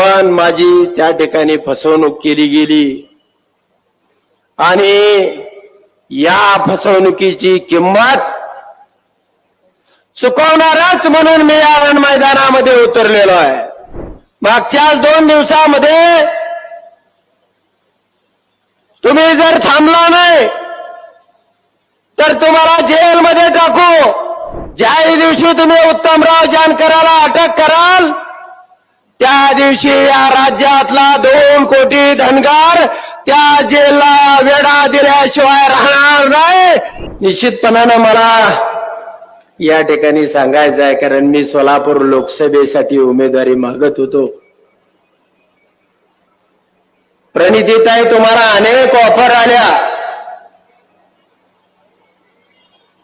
पण माझी त्या ठिकाणी फसवणूक केली गेली. आणि या फसवणुकीची किंमत चुकवणारच म्हणून मी या रण मैदानामध्ये उतरलेलो आहे. मागच्याच दोन दिवसामध्ये तुम्ही जर थांबला नाही तर तुम्हाला जेलमध्ये टाकू. ज्याही दिवशी तुम्ही उत्तमराव जानकराला अटक कराल त्या दिवशी या राज्यातला दोन कोटी धनगार त्या जेलला वेढा दिल्याशिवाय राहणार नाही. निश्चितपणानं मला या ठिकाणी सांगायचं आहे कारण मी सोलापूर लोकसभेसाठी उमेदवारी मागत होतो. प्रणितीताई तुम्हाला अनेक ऑफर आल्या.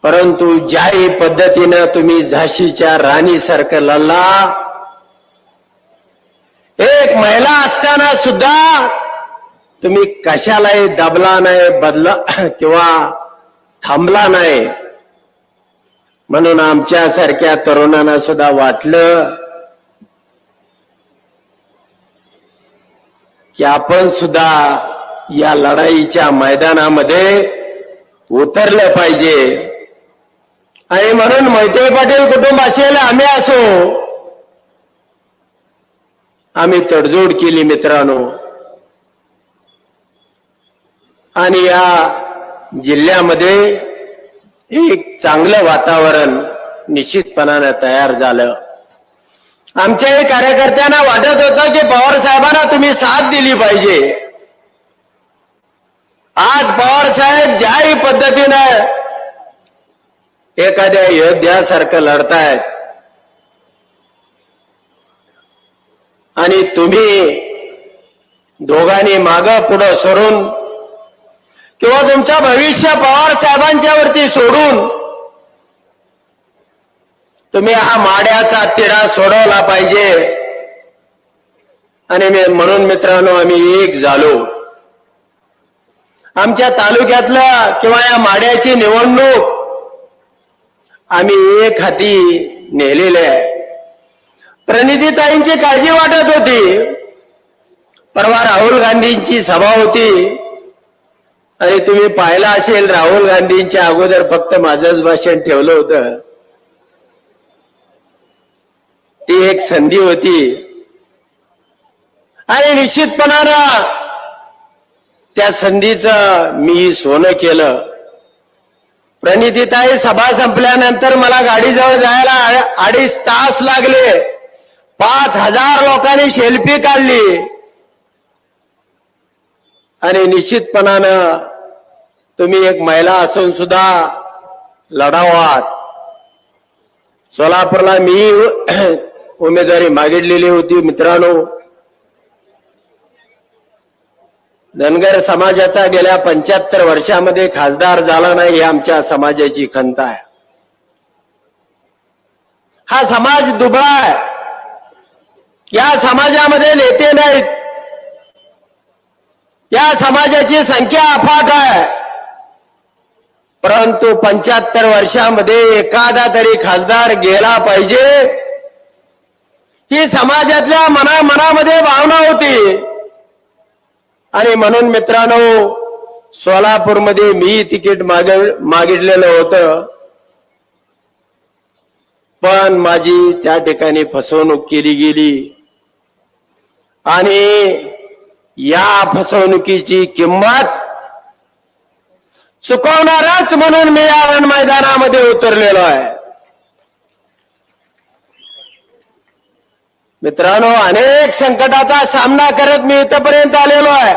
परंतु ज्याही पद्धतीनं तुम्ही झाशीच्या राणी सारखं लढला एक महिला असताना सुद्धा तुम्ही कशालाही दबला नाही बदला किंवा थांबला नाही? म्हणून आमच्या सारख्या तरुणांना सुद्धा वाटलं की आपण सुद्धा या लढाईच्या मैदानामध्ये उतरलं पाहिजे. आणि म्हणून मोहिते पाटील कुटुंब असेल आम्ही असो. आम्ही तडजोड केली मित्रांनो. आणि या जिल्ह्यामध्ये एक चांगलं वातावरण निश्चितपणानं तयार झालं. आमच्याही कार्यकर्त्यांना वाटत होतं की पवार साहेबांना तुम्ही साथ दिली पाहिजे. आज पवार साहेब ज्याही पद्धतीनं एखाद्या योद्ध्यासारखं लढतायत आणि तुम्ही दोघांनी माग पुढं सरून किंवा तुमच्या भविष्य पवार साहेबांच्या वरती सोडून तुम्ही हा माड्याचा तिढा सोडवला पाहिजे. आणि मी म्हणून मित्रांनो आम्ही एक झालो. आमच्या तालुक्यातलं किंवा या माड्याची निवडणूक आम्ही एक हाती नेलेले आहे. प्रणितीताईंची काळजी वाटत होती. परवा राहुल गांधींची सभा होती. आणि तुम्ही पाहिला असेल राहुल गांधींच्या अगोदर फक्त माझंच भाषण ठेवलं होतं. ती एक संधी होती. आणि निश्चितपणानं त्या संधीचं मी सोनं केलं. प्रणितीताई सभा संपल्यानंतर मला गाडीजवळ जायला अडीच तास लागले. पाच हजार लोकांनी सेल्फी काढली. आणि निश्चितपणानं तुम्ही एक महिला असून सुद्धा लढावात. सोलापूरला मी उमेदवारी मागितलेली होती मित्रांनो. धनगर समाजाचा गेल्या पंच्याहत्तर वर्षामध्ये खासदार झाला नाही ही आमच्या समाजाची खंत आहे. हा समाज दुबळा आहे. या समाजामध्ये नेते नाहीत. या समाजाची संख्या अफाट आहे. परंतु पंच्याहत्तर वर्षामध्ये एखादा तरी खासदार गेला पाहिजे. ही समाजातल्या मना मनामध्ये भावना होती. आणि म्हणून मित्रांनो सोलापूरमध्ये मी तिकीट माग मागितलेलं होतं. पण माझी त्या ठिकाणी फसवणूक केली गेली. आणि या फसवणुकीची किंमत चुकवणारच म्हणून मी या रण मैदानामध्ये उतरलेलो आहे. मित्रांनो अनेक संकटाचा सामना करत मी इथपर्यंत आलेलो आहे.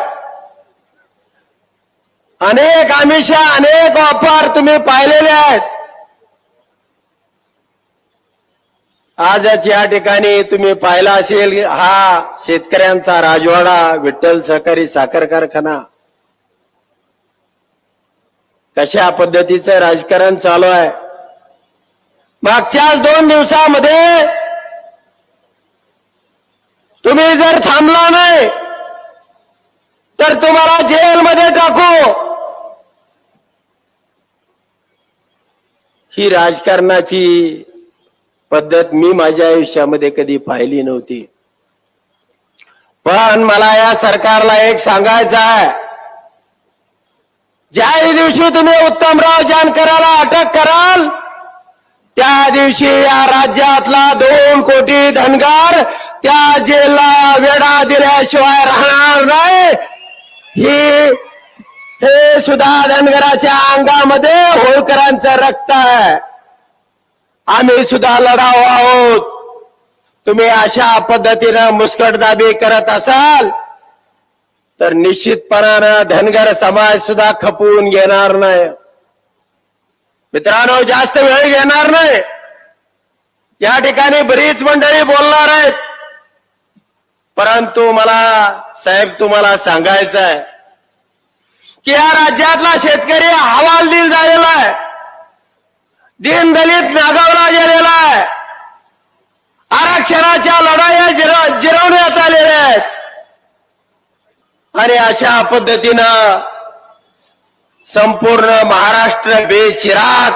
अनेक आमिषा अनेक ऑफर तुम्ही पाहिलेले आहेत. आजच या ठिकाणी तुम्ही पाहिला असेल हा शेतकऱ्यांचा राजवाडा विठ्ठल सहकारी साखर कारखाना. कशा पद्धतीचं राजकारण चालू आहे? मागच्याच दोन दिवसामध्ये तुम्ही जर थांबला नाही तर तुम्हाला जेलमध्ये टाकू. ही राजकारणाची पद्धत मी माझ्या आयुष्यामध्ये कधी पाहिली नव्हती. पण मला या सरकारला एक सांगायचं आहे. ज्या दिवशी तुम्ही उत्तमराव जानकराला अटक कराल त्या दिवशी या राज्यातला दोन कोटी धनगर त्या जेलला वेढा दिल्याशिवाय राहणार नाही. ही हे सुद्धा धनगराच्या अंगामध्ये होळकरांचं रक्त आहे. आम्ही सुद्धा लढाव आहोत. तुम्ही अशा पद्धतीनं मुस्कटदाबी करत असाल तर निश्चितपणानं धनगर समाज सुद्धा खपवून घेणार नाही. मित्रांनो जास्त वेळ घेणार नाही. या ठिकाणी बरीच मंडळी बोलणार आहेत. परंतु मला साहेब तुम्हाला सांगायचं आहे की या राज्यातला शेतकरी हवालदिल झालेला आहे. दीन दलित नागावला गेलेला आहे. आरक्षणाच्या लढाया जिर- जिरवण्यात आलेल्या आहेत. आणि अशा पद्धतीनं संपूर्ण महाराष्ट्र बेचिराग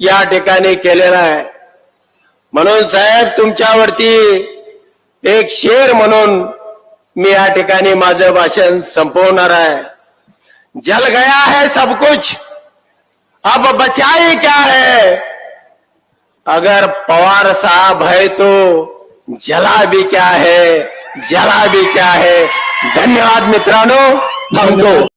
या ठिकाणी केलेला आहे. म्हणून साहेब तुमच्यावरती एक शेर म्हणून मी या ठिकाणी माझं भाषण संपवणार आहे. जल गया है सब कुछ. अब बचाई क्या है? अगर पवार साहब है तो जला भी क्या है? जला भी क्या है? धन्यवाद मित्रांनो थांबतो